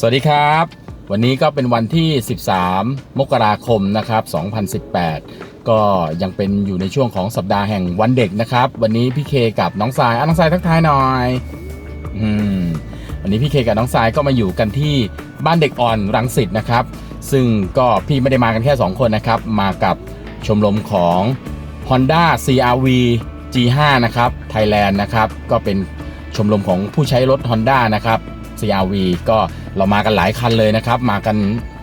สวัสดีครับ วันนี้ก็เป็นวันที่ 13 มกราคมนะครับ 2018 ก็ยังเป็นอยู่ในช่วงของสัปดาห์แห่งวันเด็กนะครับ วันนี้พี่เคกับน้องสายอะน้องสายทักทายหน่อย อืม วันนี้พี่เคกับน้องสายก็มาอยู่กันที่บ้านเด็กอ่อนรังสิตนะครับ ซึ่งก็พี่ไม่ได้มากันแค่ 2 คนนะครับ มากับชมรมของ Honda CRV G5 นะครับ Thailand นะครับ ก็เป็นชมรมของผู้ใช้รถ Honda นะครับ CRV ก็ เรามากันหลายคันเลยนะครับ มากัน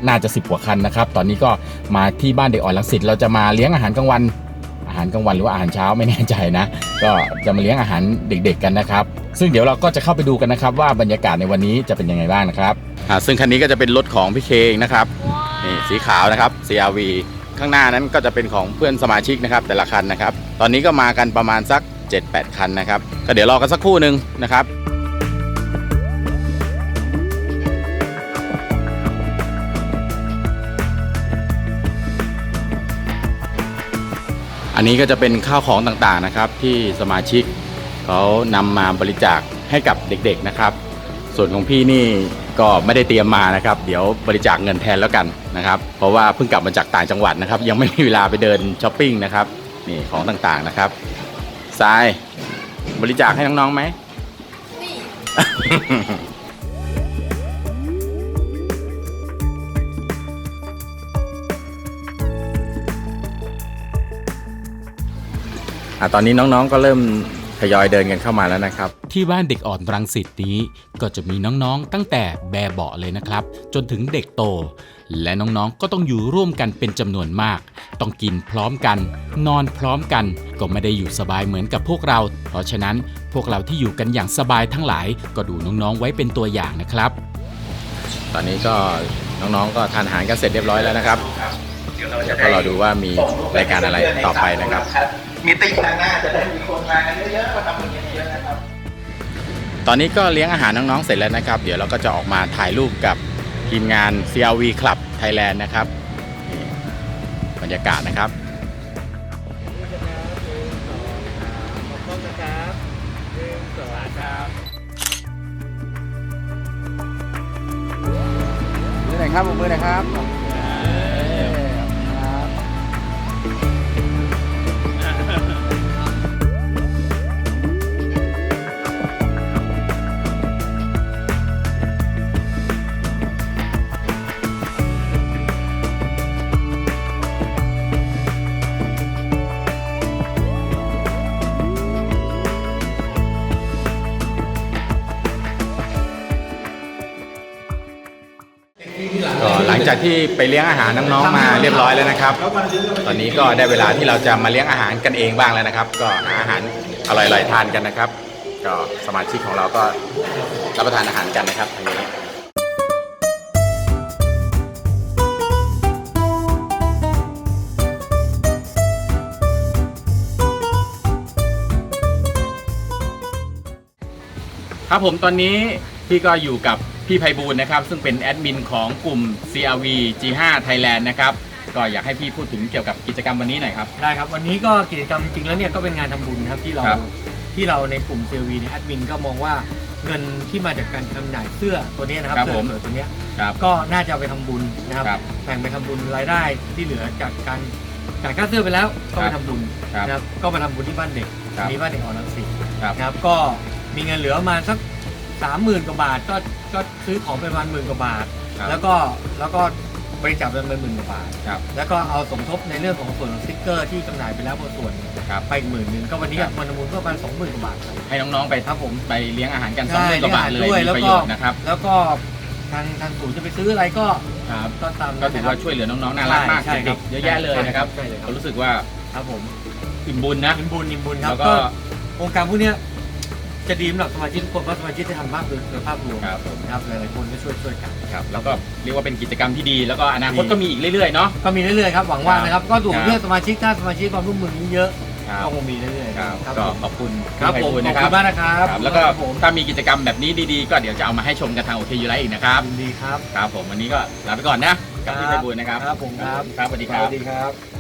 น่าจะ 10กว่าคันนะครับ ตอนนี้ก็มาที่บ้านเด็กอ่อนลังสิตเราจะมาเลี้ยงอาหารกลางวัน อาหารกลางวันหรือว่าอาหารเช้าไม่แน่ใจนะ ก็จะมาเลี้ยงอาหารเด็ก ๆ กันนะครับ ซึ่งเดี๋ยวเราก็จะเข้าไปดูกันนะครับ ว่าบรรยากาศในวันนี้จะเป็นยังไงบ้างนะครับอ่าซึ่งคันนี้ก็จะเป็นรถของพี่เคเองนะครับนี่สีขาวนะครับ CRV ข้างหน้านั้นก็จะเป็นของเพื่อนสมาชิกนะครับ แต่ละคันนะครับ ตอนนี้ก็มากันประมาณสัก 7-8 คันนะครับ ก็เดี๋ยวรอกันสักครู่หนึ่งนะครับ อันนี้ก็จะเป็นข้าวของต่างๆนะครับ ที่สมาชิกเขานำมาบริจาคให้กับเด็กๆนะครับ ส่วนของพี่นี่ก็ไม่ได้เตรียมมานะครับ เดี๋ยวบริจาคเงินแทนแล้วกันนะครับ เพราะว่าเพิ่งกลับมาจากต่างจังหวัดนะครับ ยังไม่มีเวลาไปเดินช้อปปิ้งนะครับนี่ของต่างๆนะครับทรายบริจาคให้น้องๆไหม อะตอนนี้น้องๆก็เริ่มทยอยเดินกันเข้ามาแล้วนะครับ ที่บ้านเด็กอ่อนรังสิตนี้ก็จะมีน้องๆตั้งแต่แบเบาะเลยนะครับ จนถึงเด็กโต และน้องๆก็ต้องอยู่ร่วมกันเป็นจำนวนมาก ต้องกินพร้อมกัน นอนพร้อมกัน ก็ไม่ได้อยู่สบายเหมือนกับพวกเรา เพราะฉะนั้นพวกเราที่อยู่กันอย่างสบายทั้งหลาย ก็ดูน้องๆไว้เป็นตัวอย่างนะครับ ตอนนี้ก็น้องๆก็ทานอาหารกันเสร็จเรียบร้อยแล้วนะครับเดี๋ยวก็รอดูว่ามีรายการอะไรต่อไปนะครับ มีติ้งทางหน้าจะได้มีคนมากันเยอะๆมาทำอย่างนี้เยอะนะครับ ตอนนี้ก็เลี้ยงอาหารน้องๆเสร็จแล้วนะครับ เดี๋ยวเราก็จะออกมาถ่ายรูปกับทีมงาน CRV Club Thailand นะครับนี่บรรยากาศนะครับ มือไหนครับมือไหนครับ ก็หลังจากที่ไปเลี้ยงอาหารน้องๆมาเรียบร้อยแล้วนะครับ ตอนนี้ก็ได้เวลาที่เราจะมาเลี้ยงอาหารกันเองบ้างแล้วนะครับ ก็หาอาหารอร่อยๆทานกันนะครับ ก็สมาชิกของเราก็รับประทานอาหารกันนะครับทางนี้ครับผมตอนนี้พี่ก็อยู่กับ พี่ไพบูลย์นะครับ ซึ่งเป็นแอดมินของกลุ่ม CRV G5 Thailand นะครับ ก็อยากให้พี่พูดถึงเกี่ยวกับกิจกรรมวันนี้หน่อยครับ ได้ครับ วันนี้ก็กิจกรรมจริงๆแล้วเนี่ยก็เป็นงานทำบุญครับที่เราครับ ที่เราในกลุ่มเซลวีในแอดมินก็มองว่าเงินที่มาจากการจำหน่ายเสื้อตัวเนี้ยนะครับครับเสื้ผอมสวยตัวเนี้ยครับ ก็น่าจะเอาไปทำบุญนะครับครับแบ่งไปทำบุญรายได้ที่เหลือจากการจ่ายค่าเสื้อไปแล้วก็ไปทำบุญครับนะครับก็มาทำบุญที่บ้านเด็กครับ มีบ้านเด็กอ่อนรังสิตครับ นะครับก็มีเงินเหลือประมาณสัก สามหมื่นกว่าบาทก็ก็ซื้อของไปประมาณหมื่นกว่าบาท ครับ แล้วก็แล้วก็บริจาคไปประมาณหมื่นกว่าบาท ครับ แล้วก็เอาสมทบในเรื่องของส่วนของสติ๊กเกอร์ที่จำหน่ายไปแล้วบางส่วน ครับ ไปอีกหมื่นหนึ่งก็วันนี้ครับ มันมูลก็ประมาณสองหมื่นกว่าบาทครับ ให้น้องๆไปครับผมไปเลี้ยงอาหารกันสใช่องหมื่นกว่าบาทเลยเลี้ยงอาหารด้วยมีแล้วก็ประโยชน์นะครับแล้วก็ทางทางศูนย์จะไปซื้ออะไรก็ครับก็ตามก็ถือว่าช่วยเหลือน้องๆน่ารักมากใช่ใช่เด็กๆเยอะแยะเลยนะครับใช่เลยครัก็บรู้สึกว่าครับผมอิ่มบุญนะ อิ่มบุญอิ่มบุญครัแล้บวก็ก็โครงการพวกเนี้ย จะดีสำหรับสมาชิกทุกคนเพราะสมาชิกจะทำมากโดยโดยภาพรวมครับผม นะครับหลายๆคนก็ช่วยช่วยกัน ครับแล้วก็เรียกว่าเป็นกิจกรรมที่ดีแล้วก็อนาคตก็มีอีกเรื่อยๆเนาะ ก็มีเรื่อยๆครับหวังว่านะครับก็ถูกครับ เรื่องสมาชิกถ้าสมาชิกความร่วมมือนี้เยอะครับก็คงมีเรื่อยๆครับครับก็ผมขอบคุณครับพี่ผมไพบูลย์ขอบนะคคุรับณมากนะครับครับ แล้วก็ครับผมถ้ามีกิจกรรมแบบนี้ดีๆ ก็เดี๋ยวจะเอามาให้ชมกันทางโอเคยูไลอีกนะครับ ยินดีครับ ครับผมวันนี้ก็ลาไปก่อนนะกับพี่คไพรับบูลย์นะครับ ครับผมครับ ครับสวัสดีคสรับวัสดีครับ